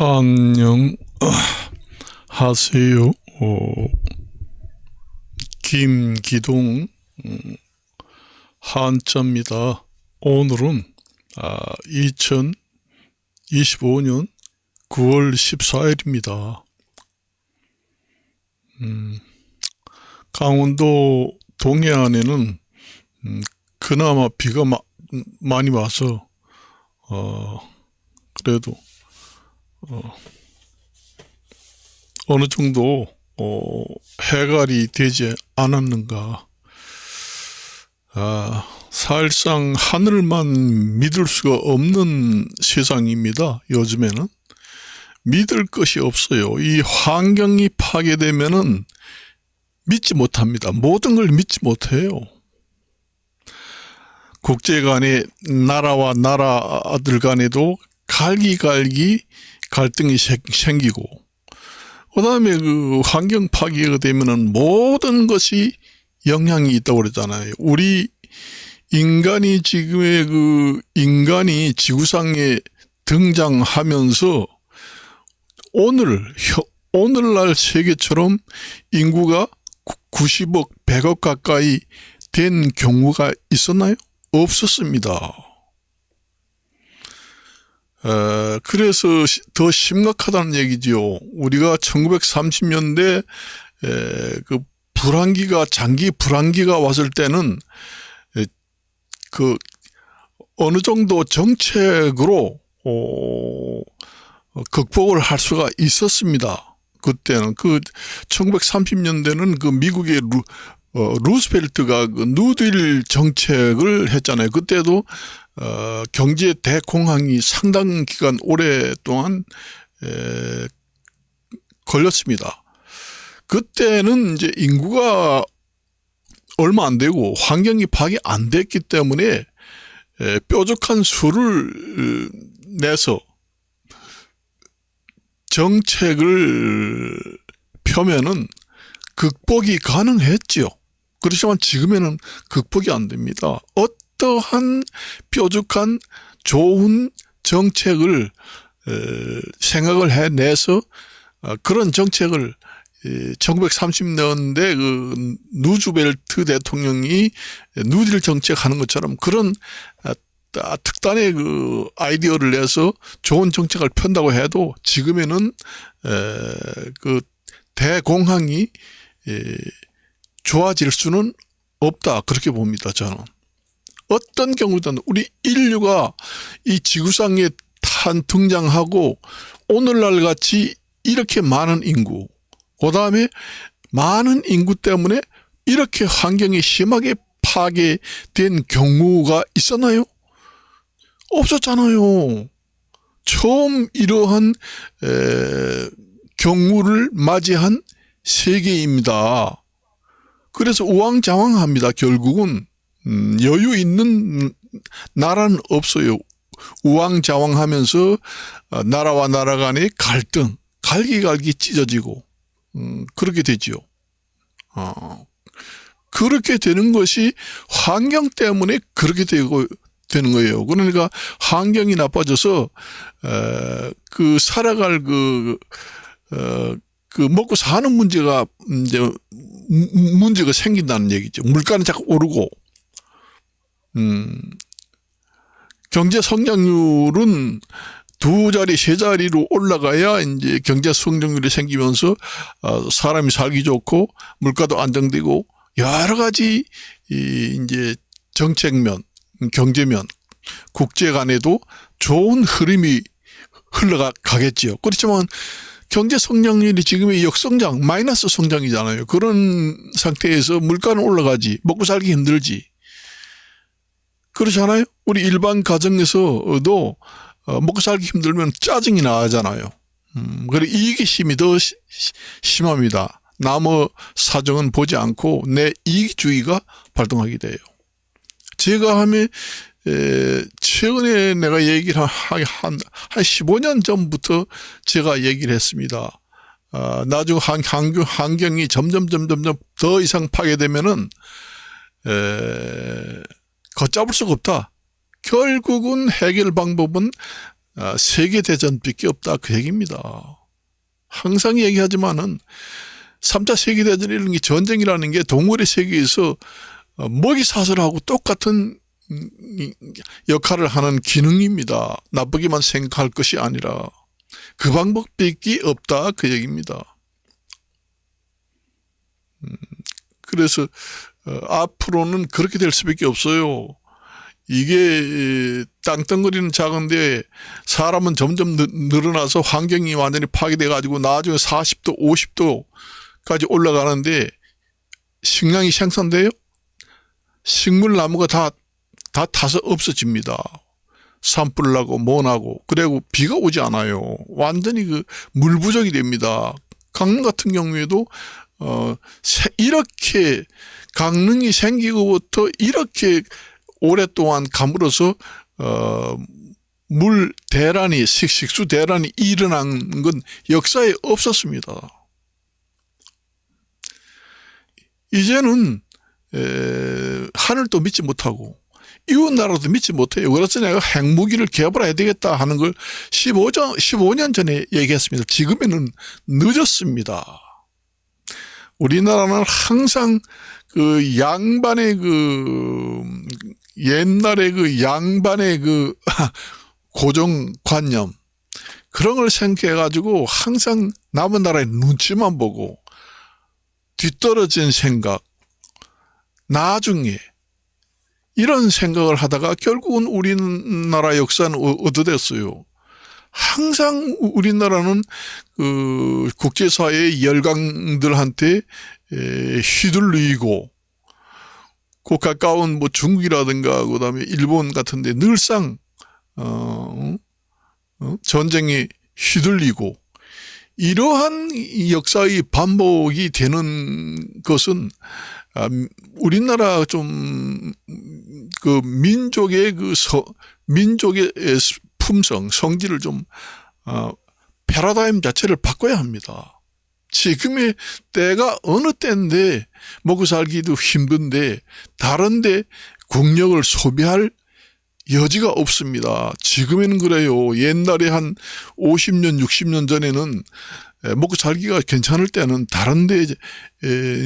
안녕 하세요. 어, 김기동 음, 한자입니다. 오늘은 아, 2025년 9월 14일입니다. 음, 강원도 동해안에는 음, 그나마 비가 마- 음, 많이 와서 어, 그래도 어 느 정도 어, 해갈이 되지 않았는가. 아, 사실상 하늘만 믿을 수가 없는 세상입니다. 요즘에는 믿을 것이 없어요. 이 환경이 파괴되면은 믿지 못합니다. 모든 걸 믿지 못해요. 국제 간에 나라와 나라들 간에도 갈기갈기 갈등이 생- 생기고 그다음에 그 환경 파괴가 되면은 모든 것이 영향이 있다고 그러잖아요. 우리 인간이 지금의 그 인간이 지구상에 등장하면서 오늘 혀- 오늘날 세계처럼 인구가 90억, 100억 가까이 된 경우가 있었나요? 없었습니다. 어, 그래서 시- 더 심각하다는 얘기지요. 우리가 1930년대 에, 그 불황기가 장기 불황기가 왔을 때는 에, 그 어느 정도 정책으로 어, 어, 극복을 할 수가 있었습니다. 그때는 그 1930년대는 그 미국의 루, 어, 루스벨트가 그 누딜 정책을 했잖아요. 그때도 어, 경제 대공황이 상당 기간 오랫동안 에, 걸렸습니다. 그때는 이제 인구가 얼마 안 되고 환경이 파악이 안 됐기 때문에 에, 뾰족한 수를 어, 내서 정책을 펴면은 극복이 가능했지요. 그렇지만 지금에는 극복이 안 됩니다. 어 떠한 뾰족한 좋은 정책을 에, 생각을 해내서 어, 그런 정책을 1930년대 그 누즈벨트 대통령이 누딜 정책하는 것처럼 그런 아, 아, 특단의 그 아이디어를 내서 좋은 정책을 편다고 해도 지금에는 에, 그 대공황이 에, 좋아질 수는 없다. 그렇게 봅니다 저는 어떤 경우든 우리 인류가 이 지구상에 탄 등장하고 오늘날 같이 이렇게 많은 인구 그 다음에 많은 인구 때문에 이렇게 환경이 심하게 파괴된 경우가 있었나요? 없었잖아요. 처음 이러한 에, 경우를 맞이한 세계입니다. 그래서 우왕좌왕합니다. 결국은 음, 여유 있는 나라는 없어요. 우왕좌왕하면서 어, 나라와 나라 간의 갈등, 갈기갈기 찢어지고 음, 그렇게 되지요. 어, 그렇게 되는 것이 환경 때문에 그렇게 되고 되는 거예요. 그러니까 환경이 나빠져서 에, 그 살아갈 그, 어, 그 먹고 사는 문제가 이제 문- 문제가 생긴다는 얘기죠. 물가는 자꾸 오르고, 음, 경제 성장률은 두 자리, 세 자리로 올라가야 이제 경제 성장률이 생기면서 어, 사람이 살기 좋고 물가도 안정되고 여러 가지 이 이제 정책면, 경제면, 국제 간에도 좋은 흐름이 흘러가 가겠지요. 그렇지만 경제 성장률이 지금의 역성장, 마이너스 성장이잖아요. 그런 상태에서 물가는 올라가지, 먹고 살기 힘들지. 그렇잖아요. 우리 일반 가정에서도 어, 먹고 살기 힘들면 짜증이 나잖아요. 음, 그래 이기심이 더 시- 시- 심합니다. 남의 사정은 보지 않고 내 이기주의가 발동하게 돼요. 제가 하면 에, 최근에 내가 얘기를 한, 한, 한 15년 전부터 제가 얘기를 했습니다. 아, 나중 환, 환경, 환경이 점점, 점점, 점더 이상 파괴되면은, 에, 걷잡을 수가 없다. 결국은 해결 방법은 아, 세계 대전밖에 없다 그 얘기입니다. 항상 얘기하지만은 3차 세계 대전 이런 게 전쟁이라는 게 동물의 세계에서 어, 먹이 사슬하고 똑같은 음, 이- 역할을 하는 기능입니다. 나쁘게만 생각할 것이 아니라 그 방법밖에 없다 그 얘기입니다. 음, 그래서 어, 앞으로는 그렇게 될 수밖에 없어요. 이게 에, 땅덩어리는 작은데 사람은 점점 느- 늘어나서 환경이 완전히 파괴돼 가지고 나중에 40도, 50도까지 올라가는데 식량이 생산돼요? 식물 나무가 다, 다 타서 없어집니다. 산불 나고 뭐 나고 그리고 비가 오지 않아요. 완전히 그 물 부족이 됩니다. 강릉 같은 경우에도 어 세- 이렇게 강릉이 생기고부터 이렇게 오랫동안 가물어서 어 물 대란이 식- 식수 대란이 일어난 건 역사에 없었습니다. 이제는 에, 하늘도 믿지 못하고 이웃 나라도 믿지 못해요. 그래서 내가 핵무기를 개발해야 되겠다 하는 걸 15년, 15년 전에 얘기했습니다. 지금에는 늦었습니다. 우리나라는 항상 그 양반의 그 옛날에 그 양반의 그 고정관념 그런 걸 생각해 가지고 항상 남은 나라의 눈치만 보고 뒤떨어진 생각 나중에 이런 생각을 하다가 결국은 우리나라 역사는 어- 어디됐어요. 항상 우- 우리나라는 그 국제사회의 열강들한테 에, 휘둘리고 그 가까운 뭐 중국이라든가 그다음에 일본 같은데 늘상 어, 어? 전쟁에 휘둘리고 이러한 이 역사의 반복이 되는 것은 아, 음, 우리나라 좀 그 민족의 그 서, 민족의 스- 품성 성질을 좀 어, 패러다임 자체를 바꿔야 합니다. 지금의 때가 어느 때인데 먹고 살기도 힘든데 다른데 국력을 소비할 여지가 없습니다. 지금에는 그래요. 옛날에 한 50년, 60년 전에는 에, 먹고 살기가 괜찮을 때는 다른데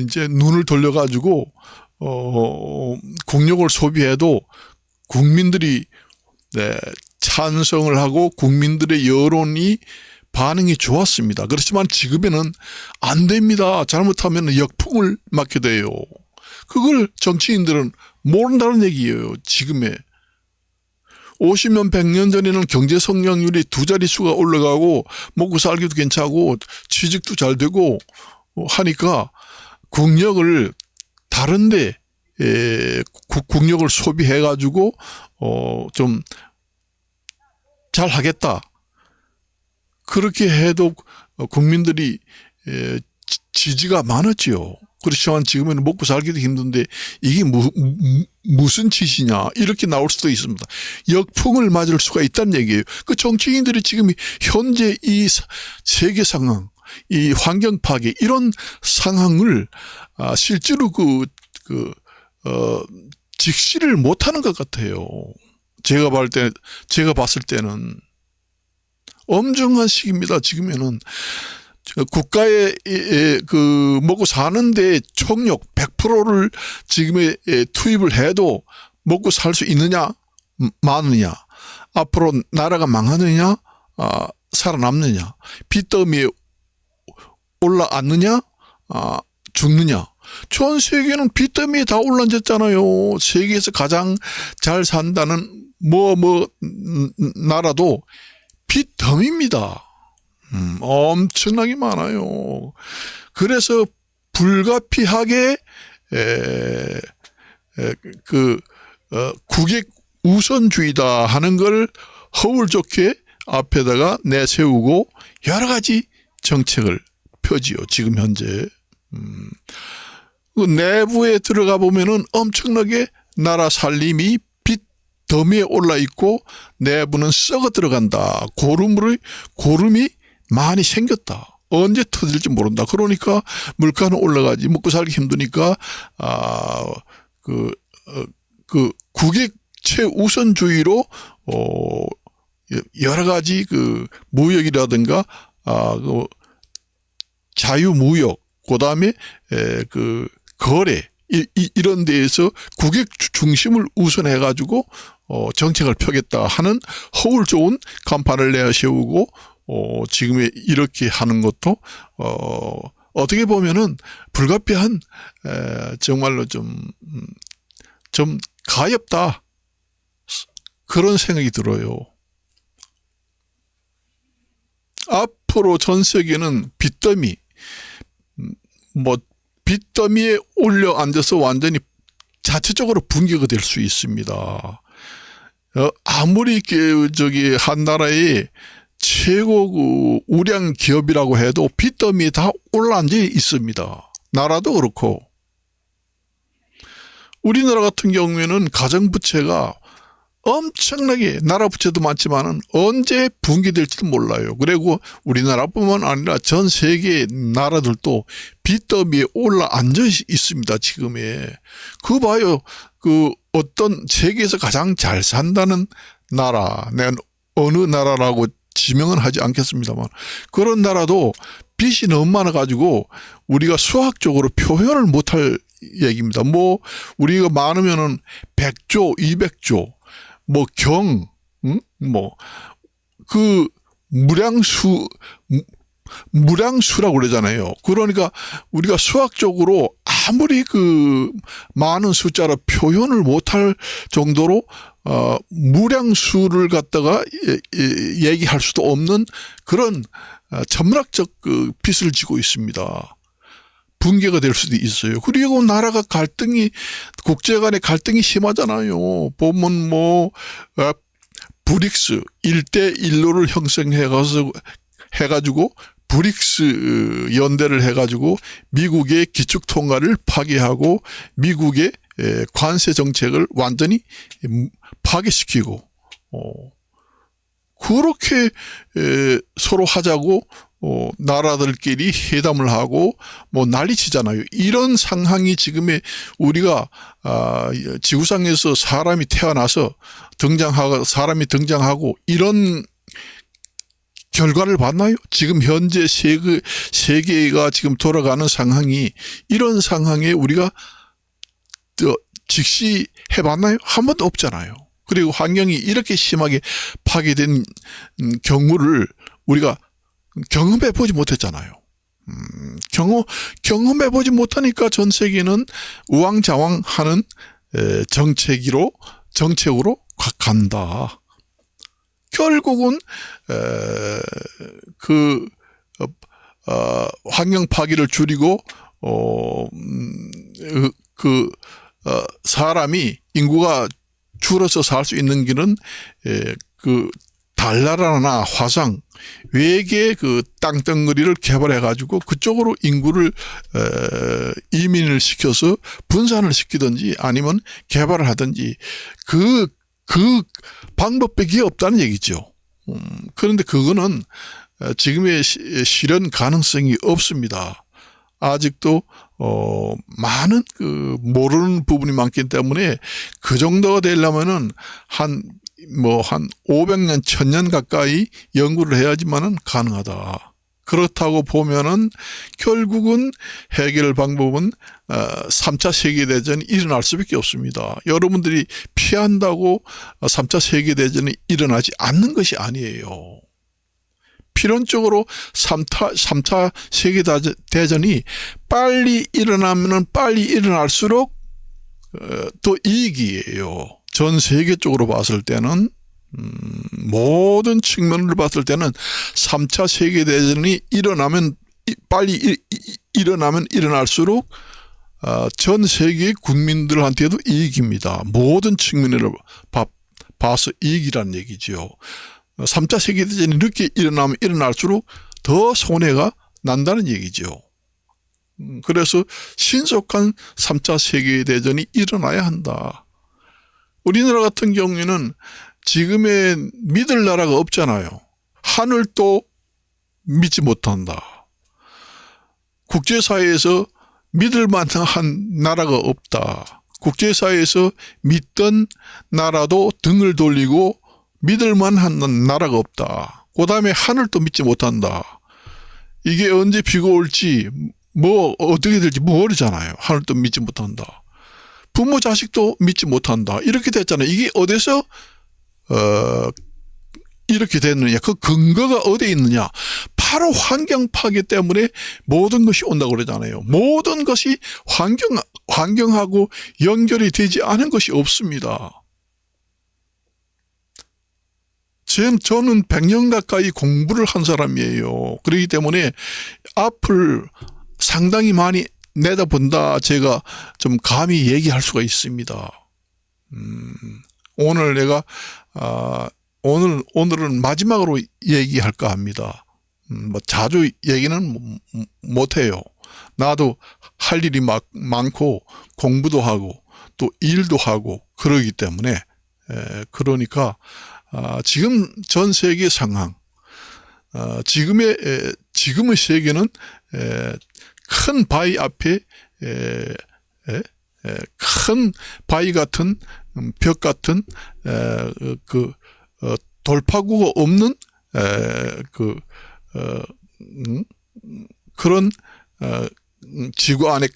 이제 눈을 돌려가지고 어, 국력을 소비해도 국민들이 네, 찬성을 하고 국민들의 여론이 반응이 좋았습니다. 그렇지만 지금에는 안 됩니다. 잘못하면 역풍을 맞게 돼요. 그걸 정치인들은 모른다는 얘기예요. 지금에. 50년, 100년 전에는 경제 성장률이 두 자릿수가 올라가고 먹고 살기도 괜찮고 취직도 잘 되고 어, 하니까 국력을 다른데 에, 국- 국력을 소비해 가지고 어 좀 잘 하겠다. 그렇게 해도 어, 국민들이 지지가 많았지요. 그렇지만 지금은 먹고 살기도 힘든데 이게 무, 무- 무슨 짓이냐 이렇게 나올 수도 있습니다. 역풍을 맞을 수가 있다는 얘기예요. 그 정치인들이 지금 현재 이 사- 세계 상황, 이 환경 파괴 이런 상황을 아, 실제로 그, 그, 어, 직시를 못하는 것 같아요. 제가 봤을 때, 제가 봤을 때는 엄중한 시기입니다. 지금에는. 저 국가의 그 먹고 사는데 총력 100%를 지금에 에, 투입을 해도 먹고 살 수 있느냐? 음, 많으냐? 앞으로 나라가 망하느냐? 아, 살아남느냐? 빚더미에 올라앉느냐? 아, 죽느냐? 전 세계는 빚더미에 다 올라앉았잖아요. 세계에서 가장 잘 산다는 뭐뭐 나라도 빚더미입니다 음, 엄청나게 많아요. 그래서 불가피하게 에, 에, 그 어, 국익 우선주의다 하는 걸 허울 좋게 앞에다가 내세우고 여러 가지 정책을 펴지요. 지금 현재 음, 그 내부에 들어가 보면은 엄청나게 나라 살림이 빚 더미에 올라 있고 내부는 썩어 들어간다. 고름으로 고름이 많이 생겼다. 언제 터질지 모른다. 그러니까 물가는 올라가지 먹고 살기 힘드니까 아그 어, 그 국익 최우선주의로 어 여러 가지 그 무역이라든가 아, 그 자유무역, 그 다음에 그 거래, 이, 이, 이런 데에서 국익 중심을 우선해가지고 어, 정책을 펴겠다 하는 허울 좋은 간판을 내세우고 어, 지금 이렇게 하는 것도 어, 어떻게 보면은 불가피한 에, 정말로 좀, 음, 좀 가엽다 그런 생각이 들어요. 앞으로 전 세계는 빚더미, 음, 뭐, 빚더미에 올려 앉아서 완전히 자체적으로 붕괴가 될 수 있습니다. 어, 아무리 그, 저기, 한 나라의 최고 그 우량 기업이라고 해도 빚더미에 다 올라앉아 있습니다. 나라도 그렇고. 우리나라 같은 경우에는 가정부채가 엄청나게 나라 부채도 많지만은 언제 붕괴될지도 몰라요. 그리고 우리나라뿐만 아니라 전 세계 나라들도 빚더미에 올라 앉아 있습니다. 지금에 그 봐요. 그 어떤 세계에서 가장 잘 산다는 나라, 내가 어느 나라라고 지명은 하지 않겠습니다만 그런 나라도 빚이 너무 많아 가지고 우리가 수학적으로 표현을 못할 얘기입니다. 뭐 우리가 많으면은 100조, 200조 뭐 경, 응? 뭐, 그, 무량수, 무- 무량수라고 그러잖아요. 그러니까 우리가 수학적으로 아무리 그 많은 숫자로 표현을 못할 정도로 어, 무량수를 갖다가 예- 예- 얘기할 수도 없는 그런 어, 천문학적 그 빚을 지고 있습니다. 붕괴가 될 수도 있어요. 그리고 나라가 갈등이 국제 간의 갈등이 심하잖아요. 보면 뭐 어, 브릭스 1대 1로를 형성해 가서 해 가지고 브릭스 연대를 해 가지고 미국의 기축 통과를 파괴하고 미국의 에, 관세 정책을 완전히 음, 파괴시키고 어 그렇게 에, 서로 하자고 어, 나라들끼리 회담을 하고 뭐 난리치잖아요. 이런 상황이 지금의 우리가 아, 지구상에서 사람이 태어나서 등장하고 사람이 등장하고 이런 결과를 봤나요? 지금 현재 세계 세계가 지금 돌아가는 상황이 이런 상황에 우리가 저 직시 해봤나요? 한 번도 없잖아요. 그리고 환경이 이렇게 심하게 파괴된 음, 경우를 우리가 경험해 보지 못했잖아요. 음, 경험 경험해 보지 못하니까 전 세계는 우왕좌왕 하는 에, 정책으로 정책으로 가- 간다. 결국은 에, 그 어, 어, 환경 파괴를 줄이고 어, 음, 그- 그 어, 사람이 인구가 줄어서 살 수 있는 길은 에, 그 달나라나 화성 외계 그 땅덩어리를 개발해 가지고 그쪽으로 인구를 에, 이민을 시켜서 분산을 시키든지 아니면 개발을 하든지 그 그 방법밖에 없다는 얘기죠. 음, 그런데 그거는 어, 지금의 시- 실현 가능성이 없습니다. 아직도 어 많은 그 모르는 부분이 많기 때문에 그 정도가 되려면은 한 뭐한 500년, 1000년 가까이 연구를 해야지만은 가능하다. 그렇다고 보면은 결국은 해결 방법은 어, 3차 세계대전이 일어날 수밖에 없습니다. 여러분들이 피한다고 3차 세계대전이 일어나지 않는 것이 아니에요. 필연적으로 3차, 3차 세계대전이 빨리 일어나면 빨리 일어날수록 어, 더 이익이에요. 전 세계적으로 봤을 때는 음, 모든 측면을 봤을 때는 3차 세계대전이 일어나면 이- 빨리 일, 이- 일어나면 일어날수록 어, 전 세계 국민들한테도 이익입니다. 모든 측면으로 봐, 봐서 이익이라는 얘기죠. 3차 세계대전이 늦게 일어나면 일어날수록 더 손해가 난다는 얘기죠. 음, 그래서 신속한 3차 세계대전이 일어나야 한다. 우리나라 같은 경우에는 지금의 믿을 나라가 없잖아요. 하늘도 믿지 못한다. 국제사회에서 믿을 만한 나라가 없다. 국제사회에서 믿던 나라도 등을 돌리고 믿을 만한 나라가 없다. 그 다음에 하늘도 믿지 못한다. 이게 언제 비가 올지 뭐 어떻게 될지 모르잖아요. 하늘도 믿지 못한다. 부모 자식도 믿지 못한다. 이렇게 됐잖아요. 이게 어디서 어 이렇게 됐느냐? 그 근거가 어디에 있느냐? 바로 환경 파괴 때문에 모든 것이 온다고 그러잖아요. 모든 것이 환경 환경하고 연결이 되지 않은 것이 없습니다. 지금 저는 100년 가까이 공부를 한 사람이에요. 그렇기 때문에 앞을 상당히 많이 내다본다 제가 좀 감히 얘기할 수가 있습니다. 음, 오늘 내가 아, 오늘 오늘은 마지막으로 얘기할까 합니다. 음, 뭐 자주 얘기는 못 해요. 나도 할 일이 막 많고 공부도 하고 또 일도 하고 그러기 때문에 에, 그러니까 아, 지금 전 세계 상황, 아, 지금의 에, 지금의 세계는 에, 큰 바위 앞에 에, 에, 에, 큰 바위 같은 음, 벽 같은 에, 그 어, 돌파구가 없는 에, 그 어, 음, 그런 어, 음, 지구 안에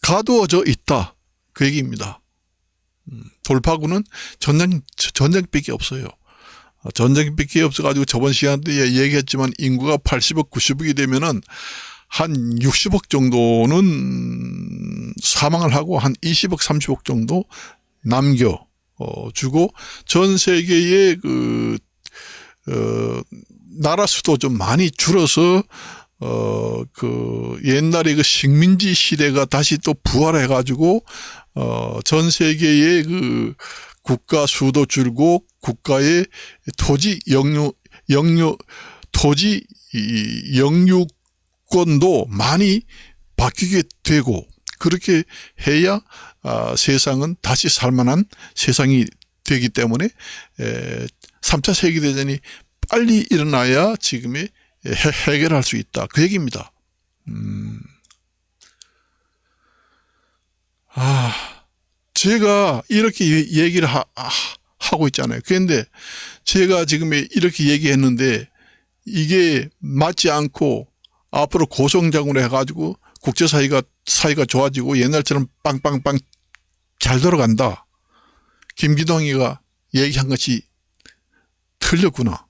가두어져 있다 그 얘기입니다. 음, 돌파구는 전쟁 전쟁밖에 없어요. 어, 전쟁밖에 없어가지고 저번 시간에 얘기했지만 인구가 80억, 90억이 되면은 한 60억 정도는 사망을 하고 한 20억, 30억 정도 남겨 어, 주고 전 세계의 그 어, 나라 수도 좀 많이 줄어서 어, 그 옛날에 그 식민지 시대가 다시 또 부활해 가지고 어, 전 세계의 그 국가 수도 줄고 국가의 토지 영유 영유 토지 이 영유권도 많이 바뀌게 되고 그렇게 해야 아, 세상은 다시 살만한 세상이 되기 때문에 에, 3차 세계대전이 빨리 일어나야 지금의 해, 해결할 수 있다. 그 얘기입니다. 음. 아, 제가 이렇게 얘기를 하, 하고 있잖아요. 그런데 제가 지금 이렇게 얘기했는데 이게 맞지 않고 앞으로 고성장으로 해가지고 국제사회가 사이가 좋아지고 옛날처럼 빵빵빵 잘 돌아간다. 김기동이가 얘기한 것이 틀렸구나.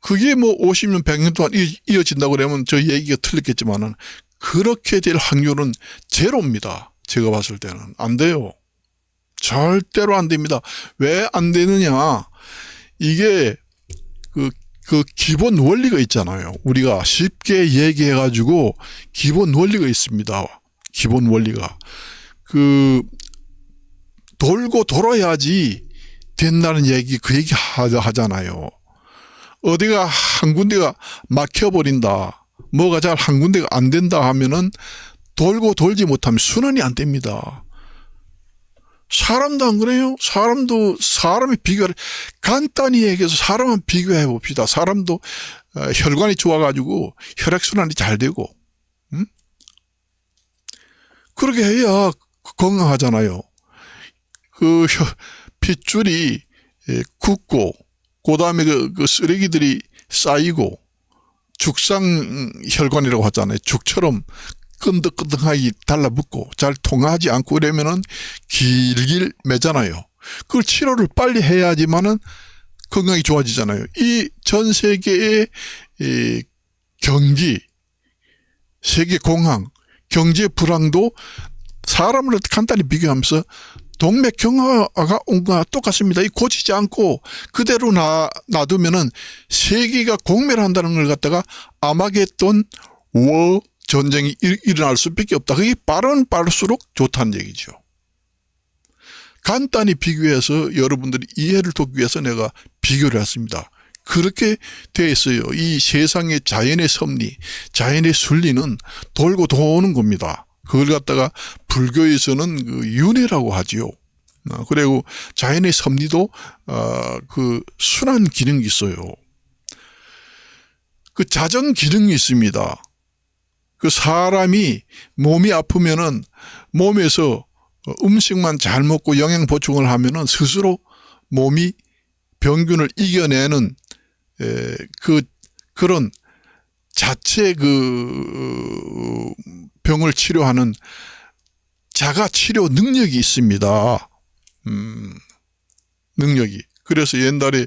그게 뭐 50년, 100년 동안 이어진다고 그러면 저 얘기가 틀렸겠지만은 그렇게 될 확률은 제로입니다. 제가 봤을 때는. 안 돼요. 절대로 안 됩니다. 왜 안 되느냐. 이게 그, 그 기본 원리가 있잖아요. 우리가 쉽게 얘기해 가지고 기본 원리가 있습니다. 기본 원리가. 그, 돌고 돌아야지 된다는 얘기, 그 얘기 하잖아요. 어디가 한 군데가 막혀버린다. 뭐가 잘 한 군데가 안 된다 하면은 돌고 돌지 못하면 순환이 안 됩니다. 사람도 안 그래요? 사람도 사람이 비교를 간단히 얘기해서 사람은 비교해 봅시다. 사람도 어, 혈관이 좋아가지고 혈액 순환이 잘 되고, 음? 그렇게 해야 건강하잖아요. 그 핏줄이 예, 굳고 그 다음에 그, 그 쓰레기들이 쌓이고 죽상 혈관이라고 하잖아요. 죽처럼 끈덕끈덕하게 달라붙고 잘 통하지 않고 이러면은 길길 매잖아요. 그걸 치료를 빨리 해야지만은 건강이 좋아지잖아요. 이 전 세계의 이 경기, 세계 공항, 경제 불황도 사람을 간단히 비교하면서 동맥경화가 온 거와 똑같습니다. 이 고치지 않고 그대로 놔, 놔두면은 세계가 공멸한다는 걸 갖다가 아마겟돈 워 전쟁이 일, 일어날 수밖에 없다. 그게 빠른 빠를수록 좋다는 얘기죠. 간단히 비교해서 여러분들이 이해를 돕기 위해서 내가 비교를 했습니다. 그렇게 돼 있어요. 이 세상의 자연의 섭리, 자연의 순리는 돌고 도는 겁니다. 그걸 갖다가 불교에서는 그 윤회라고 하지요. 어, 그리고 자연의 섭리도 어, 그 순한 기능이 있어요. 그 자정 기능이 있습니다. 그 사람이 몸이 아프면은 몸에서 음식만 잘 먹고 영양 보충을 하면은 스스로 몸이 병균을 이겨내는 에, 그 그런 자체 그 병을 치료하는 자가 치료 능력이 있습니다. 음, 능력이. 그래서 옛날에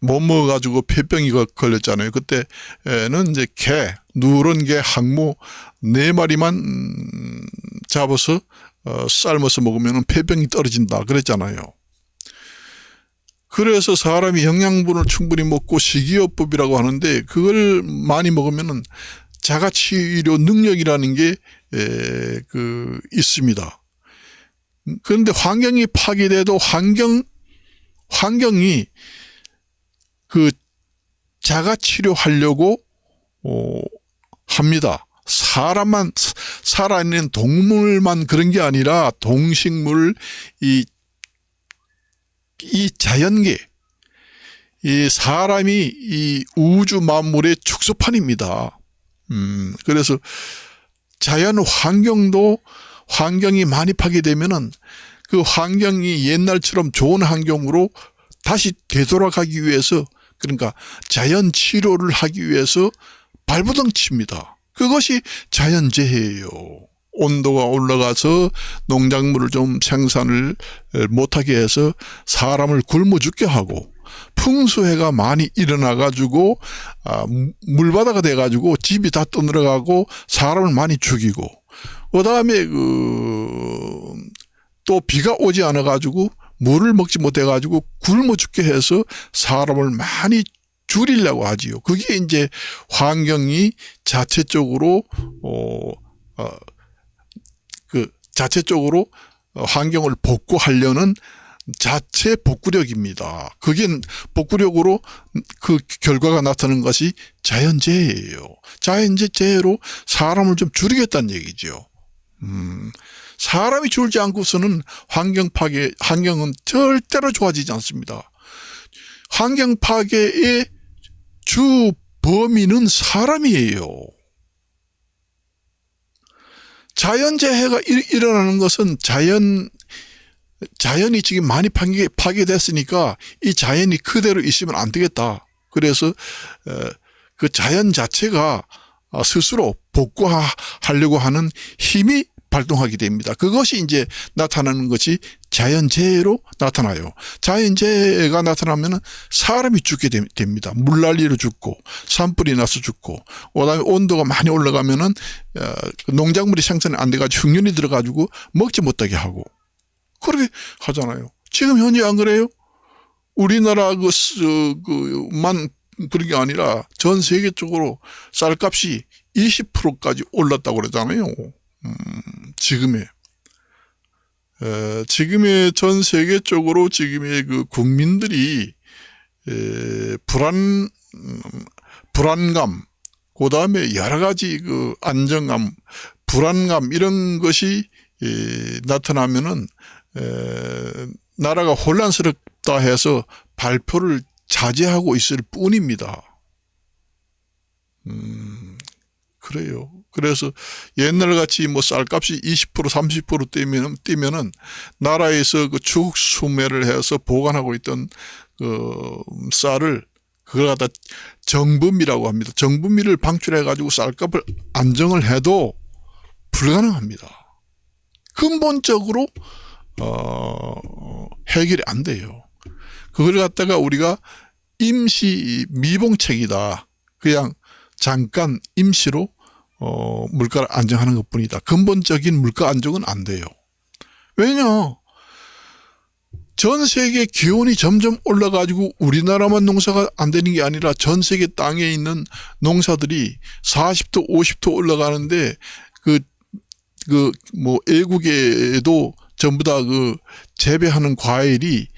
못 먹어가지고 폐병이 걸- 걸렸잖아요. 그때는 이제 개, 누런 개, 항모 네 마리만 음, 잡아서 어, 삶아서 먹으면 폐병이 떨어진다 그랬잖아요. 그래서 사람이 영양분을 충분히 먹고 식이요법이라고 하는데 그걸 많이 먹으면은 자가치료 능력이라는 게 에, 그 있습니다. 그런데 환경이 파괴돼도 환경 환경이 그 자가 치료하려고 어, 합니다. 사람만 사- 살아있는 동물만 그런 게 아니라 동식물 이 이 자연계, 이 사람이 이 우주 만물의 축소판입니다. 음, 그래서 자연 환경도 환경이 많이 파괴되면은 그 환경이 옛날처럼 좋은 환경으로 다시 되돌아가기 위해서 그러니까 자연 치료를 하기 위해서 발버둥 칩니다. 그것이 자연재해예요. 온도가 올라가서 농작물을 좀 생산을 못하게 해서 사람을 굶어 죽게 하고 풍수해가 많이 일어나 가지고 아, 물바다가 돼 가지고 집이 다 떠들어가고 사람을 많이 죽이고 그다음에 그 또 비가 오지 않아 가지고 물을 먹지 못해 가지고 굶어 죽게 해서 사람을 많이 줄이려고 하지요. 그게 이제 환경이 자체적으로 어, 어, 그 자체적으로 어, 환경을 복구하려는 자체 복구력입니다. 그게 복구력으로 그 결과가 나타나는 것이 자연재해예요. 자연재해로 사람을 좀 줄이겠다는 얘기죠. 음, 사람이 줄지 않고서는 환경 파괴, 환경은 절대로 좋아지지 않습니다. 환경 파괴의 주 범인은 사람이에요. 자연재해가 일- 일어나는 것은 자연 자연이 지금 많이 파괴, 파괴됐으니까 이 자연이 그대로 있으면 안 되겠다. 그래서 어, 그 자연 자체가 어, 스스로 복구하려고 하는 힘이 발동하게 됩니다. 그것이 이제 나타나는 것이 자연재해로 나타나요. 자연재해가 나타나면 사람이 죽게 되- 됩니다. 물난리로 죽고 산불이 나서 죽고 그다음에 온도가 많이 올라가면은 어, 그 농작물이 생산이 안 돼가지고 흉년이 들어가지고 먹지 못하게 하고 그렇게 하잖아요. 지금 현재 안 그래요? 우리나라 그, 스- 그만 그런 게 아니라 전 세계적으로 쌀값이 20%까지 올랐다고 그러잖아요. 음, 지금의 에, 지금의 전 세계적으로 지금의 그 국민들이 에, 불안 음, 불안감 그 다음에 여러 가지 그 안정감 불안감 이런 것이 에, 나타나면은 에, 나라가 혼란스럽다 해서 발표를 자제하고 있을 뿐입니다. 음, 그래요. 그래서 옛날 같이 뭐 쌀값이 20% 30% 뛰면, 뛰면은 나라에서 그 추국 수매를 해서 보관하고 있던 그 쌀을 그걸 갖다 정부미라고 합니다. 정부미를 방출해 가지고 쌀값을 안정을 해도 불가능합니다. 근본적으로 어, 해결이 안 돼요. 그걸 갖다가 우리가 임시 미봉책이다. 그냥 잠깐 임시로 어, 물가를 안정하는 것 뿐이다. 근본적인 물가 안정은 안 돼요. 왜냐? 전 세계 기온이 점점 올라가지고 우리나라만 농사가 안 되는 게 아니라 전 세계 땅에 있는 농사들이 40도, 50도 올라가는데 그, 그, 뭐, 애국에도 전부 다 그 재배하는 과일이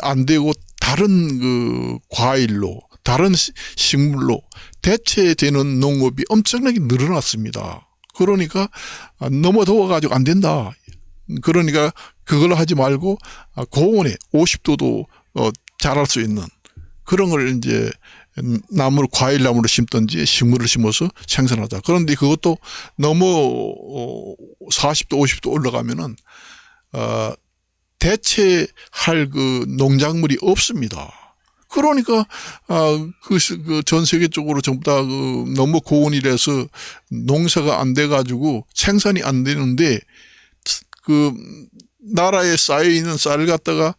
안 되고 다른 그 과일로, 다른 시- 식물로 대체되는 농업이 엄청나게 늘어났습니다. 그러니까 아, 너무 더워가지고 안 된다. 그러니까 그걸 하지 말고 아, 고온에 50도도 어, 자랄 수 있는 그런 걸 이제 나무를 과일 나무를 심든지 식물을 심어서 생산하자. 그런데 그것도 너무 어, 40도 50도 올라가면은 어, 대체할 그 농작물이 없습니다. 그러니까 아그전 세계 쪽으로 전부 다 그 너무 고온이라서 농사가 안 돼 가지고 생산이 안 되는데 그 나라에 쌓여 있는 쌀을 갖다가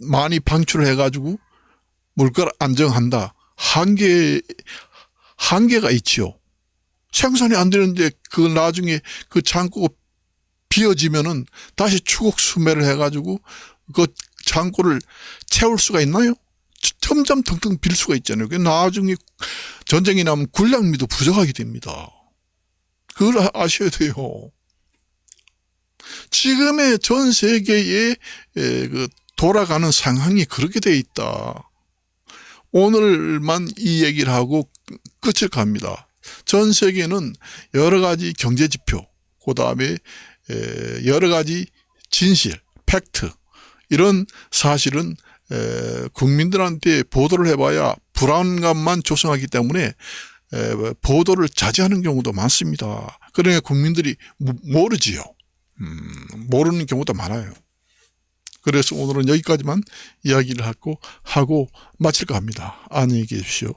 많이 방출해 가지고 물가를 안정한다. 한계 한계가 있지요. 생산이 안 되는데 그 나중에 그 창고가 비어지면은 다시 추곡 수매를 해가지고 그 창고를 채울 수가 있나요? 점점 텅텅 빌 수가 있잖아요. 그 나중에 전쟁이 나면 군량미도 부족하게 됩니다. 그걸 아- 아셔야 돼요. 지금의 전 세계의 에, 그 돌아가는 상황이 그렇게 돼 있다. 오늘만 이 얘기를 하고 끝을 갑니다. 전 세계는 여러 가지 경제 지표, 그 다음에 여러 가지 진실, 팩트 이런 사실은 에, 국민들한테 보도를 해봐야 불안감만 조성하기 때문에 에, 보도를 자제하는 경우도 많습니다. 그러니까 국민들이 모- 모르지요. 음, 모르는 경우도 많아요. 그래서 오늘은 여기까지만 이야기를 하고 하고 마칠까 합니다. 안녕히 계십시오.